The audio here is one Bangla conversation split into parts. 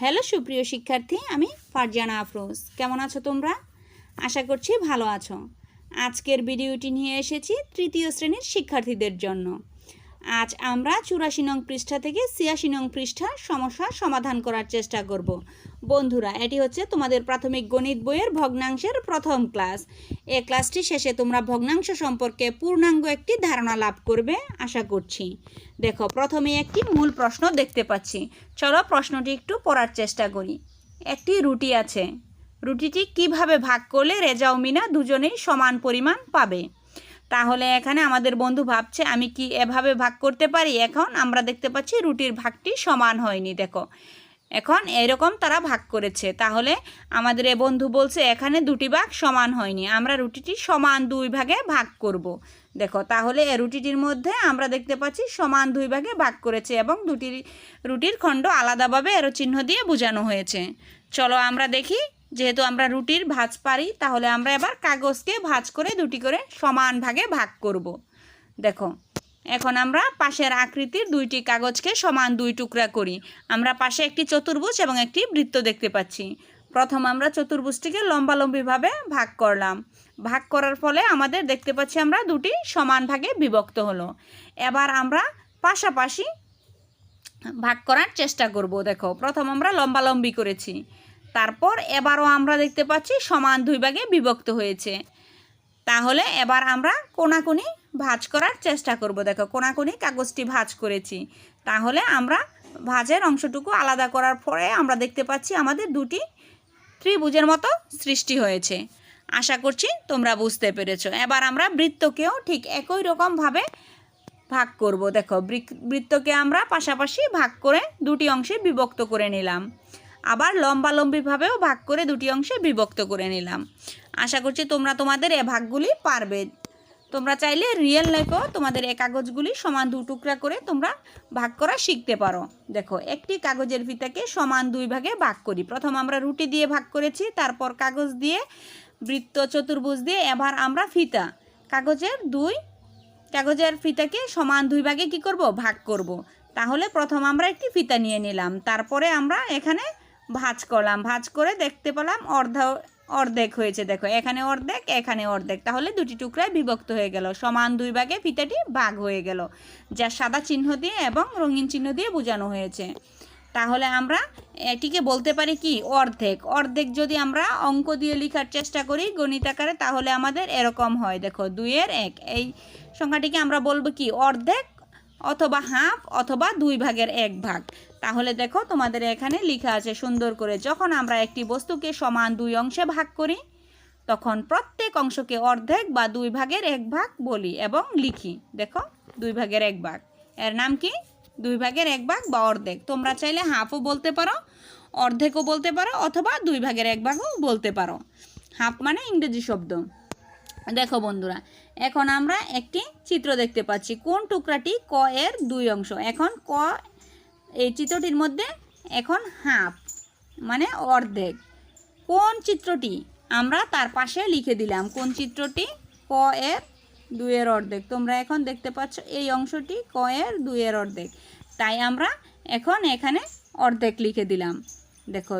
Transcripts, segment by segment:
হ্যালো সুপ্রিয় শিক্ষার্থী, আমি ফারজানা আফরোজ। কেমন আছো তোমরা? আশা করছি ভালো আছো। আজকের ভিডিওটি নিয়ে এসেছি তৃতীয় শ্রেণির শিক্ষার্থীদের জন্য। আজ আমরা চুরাশি নং পৃষ্ঠা থেকে ছিয়াশি নং পৃষ্ঠার সমস্যার সমাধান করার চেষ্টা করব। বন্ধুরা, এটি হচ্ছে তোমাদের প্রাথমিক গণিত বইয়ের ভগ্নাংশের প্রথম ক্লাস। এ ক্লাসটি শেষে তোমরা ভগ্নাংশ সম্পর্কে পূর্ণাঙ্গ একটি ধারণা লাভ করবে, আশা করছি। দেখো, প্রথমে একটি মূল প্রশ্ন দেখতে পাচ্ছি। চলো প্রশ্নটি একটু পড়ার চেষ্টা করি। একটি রুটি আছে। রুটিটি কীভাবে ভাগ করলে রেজা ও মিনা দুজনেই সমান পরিমাণ পাবে? তাহলে এখানে আমাদের বন্ধু ভাবছে, আমি কি এভাবে ভাগ করতে পারি? এখন আমরা দেখতে পাচ্ছি রুটির ভাগটি সমান হয়নি, দেখো। এখন এরকম তারা ভাগ করেছে। তাহলে আমাদের এ বন্ধু বলছে, এখানে দুটি ভাগ সমান হয়নি, আমরা রুটিটি সমান দুই ভাগে ভাগ করব। দেখো, তাহলে এ রুটিটির মধ্যে আমরা দেখতে পাচ্ছি সমান দুই ভাগে ভাগ করেছে এবং দুটি রুটির খণ্ড আলাদাভাবে এরো চিহ্ন দিয়ে বোঝানো হয়েছে। চলো আমরা দেখি যেহেতু আমরা রুটির ভাজ পারি, তাহলে আমরা এবার কাগজকে ভাজ করে দুটি করে সমান ভাগে ভাগ করব। দেখো, এখন আমরা পাশের আকৃতির দুইটি কাগজকে সমান দুই টুকরা করি। আমরা পাশে একটি চতুর্ভুজ এবং একটি বৃত্ত দেখতে পাচ্ছি। প্রথম আমরা চতুর্ভুজটিকে লম্বালম্বিভাবে ভাগ করলাম। ভাগ করার ফলে আমাদের দেখতে পাচ্ছি আমরা দুটি সমান ভাগে বিভক্ত হলো। এবার আমরা পাশাপাশি ভাগ করার চেষ্টা করব। দেখো, প্রথম আমরা লম্বালম্বি করেছি। তারপর এবারও আমরা দেখতে পাচ্ছি সমান দুই ভাগে বিভক্ত হয়েছে। তাহলে এবার আমরা কোনাকুনি ভাজ করার চেষ্টা করব। দেখো, কোনাকুনি কাগজটি ভাজ করেছি। তাহলে আমরা ভাঁজের অংশটুকু আলাদা করার পরে আমরা দেখতে পাচ্ছি আমাদের দুটি ত্রিভুজের মতো সৃষ্টি হয়েছে। আশা করছি তোমরা বুঝতে পেরেছ। এবার আমরা বৃত্তকেও ঠিক একই রকমভাবে ভাগ করব। দেখো বৃত্তকে আমরা পাশাপাশি ভাগ করে দুটি অংশে বিভক্ত করে নিলাম। আবার লম্বালম্বিভাবেও ভাগ করে দুটি অংশে বিভক্ত করে নিলাম। আশা করছি তোমরা তোমাদের এ ভাগগুলি পারবে। তোমরা চাইলে রিয়েল লাইফেও তোমাদের এ কাগজগুলি সমান দু টুকরা করে তোমরা ভাগ করা শিখতে পারো। দেখো, একটি কাগজের ফিতাকে সমান দুই ভাগে ভাগ করি। প্রথম আমরা রুটি দিয়ে ভাগ করেছি, তারপর কাগজ দিয়ে বৃত্ত, চতুর্ভুজ দিয়ে, এবার আমরা ফিতা। কাগজের দুই, কাগজের ফিতাকে সমান দুই ভাগে কি করব? ভাগ করব। তাহলে প্রথম আমরা একটি ফিতা নিয়ে নিলাম। তারপরে আমরা এখানে ভাঁজ করলাম, ভাঁজ করে দেখতে পেলাম অর্ধ, অর্ধেক হয়েছে, দেখো। এখানে অর্ধেক এখানে অর্ধেক। তাহলে দুটি টুকরায় বিভক্ত হয়ে গেল। সমান দুই ভাগে ফিতাটি ভাগ হয়ে গেল, যা সাদা চিহ্ন দিয়ে এবং রঙিন চিহ্ন দিয়ে বোঝানো হয়েছে। তাহলে আমরা এটিকে বলতে পারি কি? অর্ধেক। অর্ধেক যদি আমরা অঙ্ক দিয়ে লেখার চেষ্টা করি গণিত আকারে তাহলে আমাদের এরকম হয়। দেখো, দুইয়ের এক। এই সংখ্যাটিকে আমরা বলব কি? অর্ধেক অথবা হাফ অথবা দুই ভাগের এক ভাগ। তাহলে দেখো তোমাদের এখানে লেখা আছে সুন্দর করে, যখন আমরা একটি বস্তুকে সমান দুই অংশে ভাগ করি, তখন প্রত্যেক অংশকে অর্ধেক বা দুই ভাগের এক ভাগ বলি এবং লিখি। দেখো, দুই ভাগের এক ভাগ। এর নাম কি? দুই ভাগের এক ভাগ বা অর্ধেক। তোমরা চাইলে হাফও বলতে পারো, অর্ধেকও বলতে পারো, অথবা দুই ভাগের এক ভাগও বলতে পারো। হাফ মানে ইংরেজি শব্দ। দেখো বন্ধুরা এখন আমরা একটি চিত্র দেখতে পাচ্ছি। কোন টুকরাটি ক এর দুই অংশ? এখন ক, এই চিত্রটির মধ্যে এখন হাফ মানে অর্ধেক। কোন চিত্রটি? আমরা তার পাশে লিখে দিলাম, কোন চিত্রটি ক এর দুইয়ের অর্ধেক। তোমরা এখন দেখতে পাচ্ছ এই অংশটি ক এর দুইয়ের অর্ধেক। তাই আমরা এখন এখানে অর্ধেক লিখে দিলাম। দেখো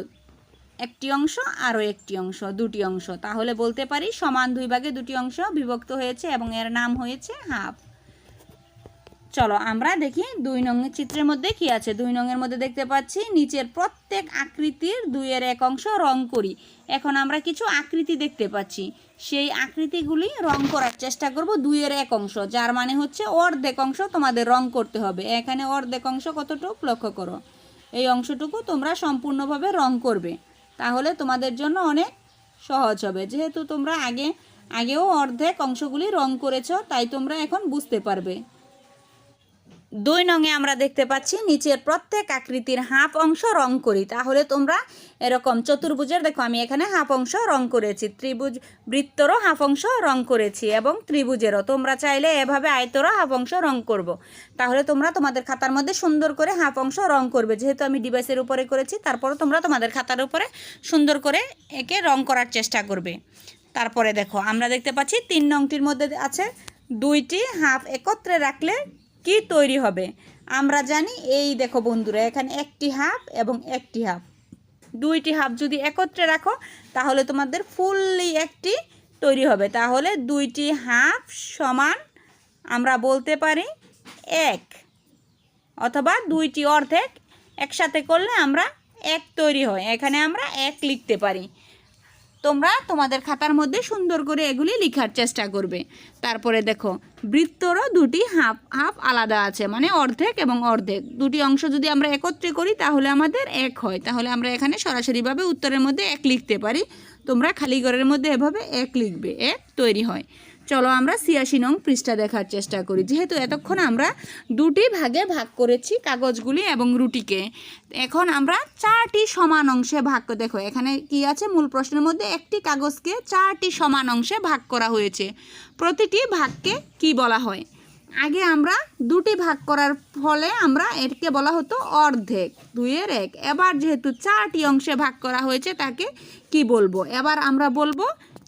একটি অংশ আরও একটি অংশ, দুটি অংশ। তাহলে বলতে পারি সমান দুই ভাগে দুটি অংশ বিভক্ত হয়েছে এবং এর নাম হয়েছে হাফ। চলো আমরা দেখি দুই নঙের চিত্রের মধ্যে কি আছে। দুই নঙের মধ্যে দেখতে পাচ্ছি নিচের প্রত্যেক আকৃতির দুইয়ের এক অংশ রং করি। এখন আমরা কিছু আকৃতি দেখতে পাচ্ছি। সেই আকৃতিগুলি রং করার চেষ্টা করব দুইয়ের এক অংশ, যার মানে হচ্ছে অর্ধেক অংশ তোমাদের রং করতে হবে। এখানে অর্ধেক অংশ কতটুকু লক্ষ্য করো। এই অংশটুকু তোমরা সম্পূর্ণভাবে রং করবে। তাহলে তোমাদের জন্য অনেক সহজ হবে। যেহেতু তোমরা আগে, আগেও অর্ধেক অংশগুলি রং করেছ, তাই তোমরা এখন বুঝতে পারবে। দুই নঙে আমরা দেখতে পাচ্ছি, নিচের প্রত্যেক আকৃতির হাফ অংশ রং করি। তাহলে তোমরা এরকম চতুর্ভুজের, দেখো আমি এখানে হাফ অংশ রং করেছি, ত্রিভুজ বৃত্তরও হাফ অংশ রং করেছি এবং ত্রিভুজেরও। তোমরা চাইলে এভাবে আয়তরও হাফ অংশ রং করব। তাহলে তোমরা তোমাদের খাতার মধ্যে সুন্দর করে হাফ অংশ রং করবে। যেহেতু আমি ডিভাইসের উপরে করেছি, তারপরও তোমরা তোমাদের খাতার উপরে সুন্দর করে একে রং করার চেষ্টা করবে। তারপরে দেখো, আমরা দেখতে পাচ্ছি তিন নংটির মধ্যে আছে দুইটি, হাফ একত্রে রাখলে কি তৈরি হবে? আমরা জানি এই দেখো বন্ধুরা, এখানে একটি হাফ এবং একটি হাফ। দুইটি হাফ যদি একত্রে রাখো, তাহলে তোমাদের ফুললি একটি তৈরি হবে। তাহলে দুইটি হাফ সমান আমরা বলতে পারি এক, অথবা দুইটি অর্ধেক একসাথে করলে আমরা এক তৈরি হয়। এখানে আমরা এক লিখতে পারি। তোমরা তোমাদের খাতার মধ্যে সুন্দর করে এগুলি লেখার চেষ্টা করবে। তারপরে দেখো বৃত্তরও দুটি হাফ হাফ আলাদা আছে মানে অর্ধেক এবং অর্ধেক। দুটি অংশ যদি আমরা একত্রে করি, তাহলে আমাদের এক হয়। তাহলে আমরা এখানে সরাসরিভাবে উত্তরের মধ্যে এক লিখতে পারি। তোমরা খালি ঘরের মধ্যে এভাবে এক লিখবে, এক তৈরি হয়। চলো আমরা ছিয়াশি নং পৃষ্ঠা দেখার চেষ্টা করি। যেহেতু এতক্ষণ আমরা দুটি ভাগে ভাগ করেছি, কাগজগুলি এবং রুটিকে। এখন আমরা চারটি সমান অংশে ভাগ দেখো, এখানে কি আছে? মূল প্রশ্নের মধ্যে একটি কাগজকে চারটি সমান অংশে ভাগ করা হয়েছে। প্রতিটি ভাগকে কি বলা হয়? আগে আমরা দুটি ভাগ করার ফলে আমরা এরকে বলা হতো অর্ধেক, দুইয়ের এক। এবার যেহেতু চারটি অংশে ভাগ করা হয়েছে, তাকে কি বলব? এবার আমরা বলব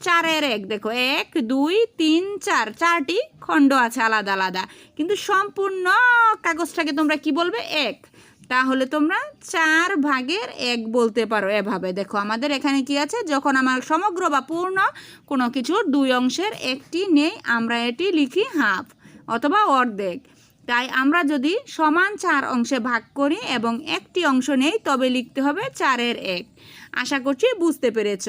চারের এক, দেখো, এক, দুই, তিন, চার, চারটি খণ্ড আছে আলাদা আলাদা। কিন্তু সম্পূর্ণ কাগজটাকে তোমরা কি বলবে? এক। তাহলে তোমরা চার ভাগের এক বলতে পারো এভাবে। দেখো, আমাদের এখানে কি আছে? যখন আমার সমগ্র বা পূর্ণ কোনো কিছুর দুই অংশের একটি নেই, আমরা এটি লিখি হাফ অথবা অর্ধেক। তাই আমরা যদি সমান চার অংশে ভাগ করি এবং একটি অংশ নেই, তবে লিখতে হবে চারের এক। আশা করছি বুঝতে পেরেছ।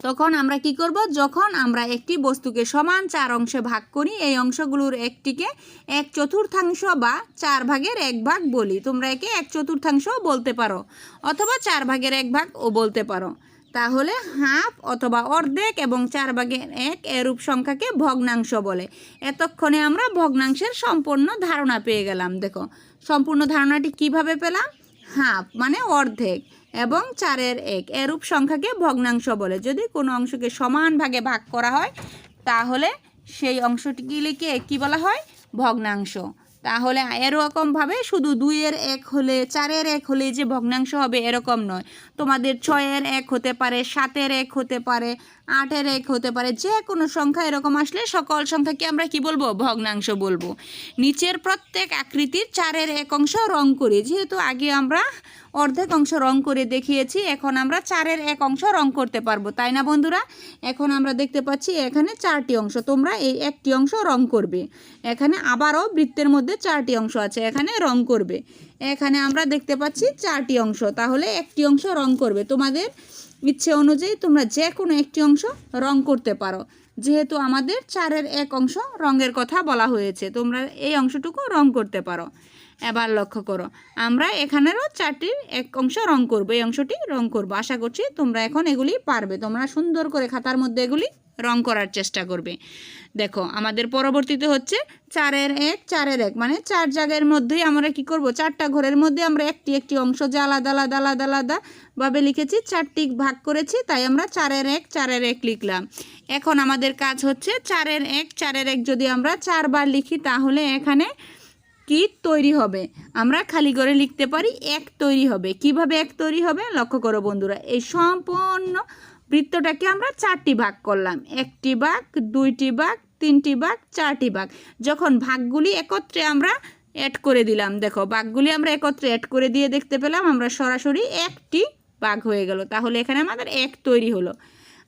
তখন আমরা কি করব? যখন আমরা একটি বস্তুকে সমান চার অংশে ভাগ করি, এই অংশগুলোর একটিকে এক চতুর্থাংশ বা চার ভাগের এক ভাগ বলি। তোমরা একে এক চতুর্থাংশ বলতে পারো অথবা চার ভাগের এক ভাগ ও বলতে পারো। তাহলে হাফ অথবা অর্ধেক এবং চার ভাগের এক এরূপ সংখ্যাকে ভগ্নাংশ বলে। এতক্ষণে আমরা ভগ্নাংশের সম্পূর্ণ ধারণা পেয়ে গেলাম। দেখো, সম্পূর্ণ ধারণাটি কীভাবে পেলাম? হাফ মানে অর্ধেক। এবং চারের এক। এরূপ সংখ্যাকে ভগ্নাংশ বলে। যদি কোনো অংশকে সমান ভাগে ভাগ করা হয়, তাহলে সেই অংশটিগুলিকে কী বলা হয়? ভগ্নাংশ। তাহলে এরকমভাবে শুধু দুইয়ের এক হলে, চারের এক হলে যে ভগ্নাংশ হবে এরকম নয়। তোমাদের ছয়ের এক হতে পারে, সাতের এক হতে পারে, আটের এক হতে পারে, যে কোনো সংখ্যা এরকম আসলে সকল সংখ্যাকে আমরা কি বলব? ভগ্নাংশ বলব। নিচের প্রত্যেক আকৃতির চারের এক অংশ রং করি। যেহেতু আগে আমরা অর্ধেক অংশ রং করে দেখিয়েছি। এখন আমরা চারের এক অংশ রং করতে পারব, তাই না বন্ধুরা? এখন আমরা দেখতে পাচ্ছি এখানে চারটি অংশ, তোমরা এই একটি অংশ রং করবে। এখানে আবারও বৃত্তের মধ্যে চারটি অংশ আছে, এখানে রং করবে। এখানে আমরা দেখতে পাচ্ছি চারটি অংশ, তাহলে একটি অংশ রং করবে। তোমাদের ইচ্ছে অনুযায়ী তোমরা যে কোনো একটি অংশ রং করতে পারো। যেহেতু আমাদের চারের এক অংশ রঙের কথা বলা হয়েছে, তোমরা এই অংশটুকু রং করতে পারো। এবার লক্ষ্য করো। আমরা এখানেরও চারটির এক অংশ রং করব, এই অংশটি রং করব। আশা করছি তোমরা এখন এগুলি পারবে। তোমরা সুন্দর করে খাতার মধ্যে এগুলি রং করার চেষ্টা করবে। দেখো, আমাদের পরবর্তীতে হচ্ছে চারের এক চারের এক মানে চার জায়গার মধ্যেই আমরা কি করব? চারটা ঘরের মধ্যে আমরা একটি একটি অংশ যে আলাদা আলাদা আলাদা আলাদা ভাবে লিখেছি, চারটি ভাগ করেছি, তাই আমরা চারের এক চারের এক লিখলাম। এখন আমাদের কাজ হচ্ছে চারের এক চারের এক যদি আমরা চারবার লিখি, তাহলে এখানে কি তৈরি হবে? আমরা খালি করে লিখতে পারি এক তৈরি হবে। কীভাবে এক তৈরি হবে? লক্ষ্য করো বন্ধুরা, এই সম্পূর্ণ বৃত্তটাকে আমরা চারটি ভাগ করলাম। একটি ভাগ, দুইটি ভাগ, তিনটি ভাগ, চারটি ভাগ। যখন ভাগগুলি একত্রে আমরা অ্যাড করে দিলাম, দেখো ভাগগুলি আমরা একত্রে অ্যাড করে দিয়ে দেখতে পেলাম, আমরা সরাসরি একটি ভাগ হয়ে গেল। তাহলে এখানে আমাদের এক তৈরি হলো।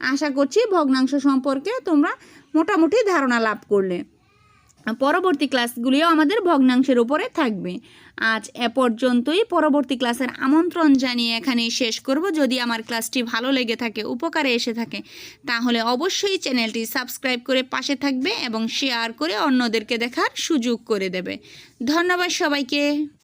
আশা করছি ভগ্নাংশ সম্পর্কে তোমরা মোটামুটি ধারণা লাভ করলে। পরবর্তী ক্লাসগুলিও আমাদের ভগ্নাংশের উপরে থাকবে। আজ এ পর্যন্তই। পরবর্তী ক্লাসের আমন্ত্রণ জানিয়ে এখানেই শেষ করব। যদি আমার ক্লাসটি ভালো লেগে থাকে, উপকারে এসে থাকে, তাহলে অবশ্যই চ্যানেলটি সাবস্ক্রাইব করে পাশে থাকবে এবং শেয়ার করে অন্যদেরকে দেখার সুযোগ করে দেবে। ধন্যবাদ সবাইকে।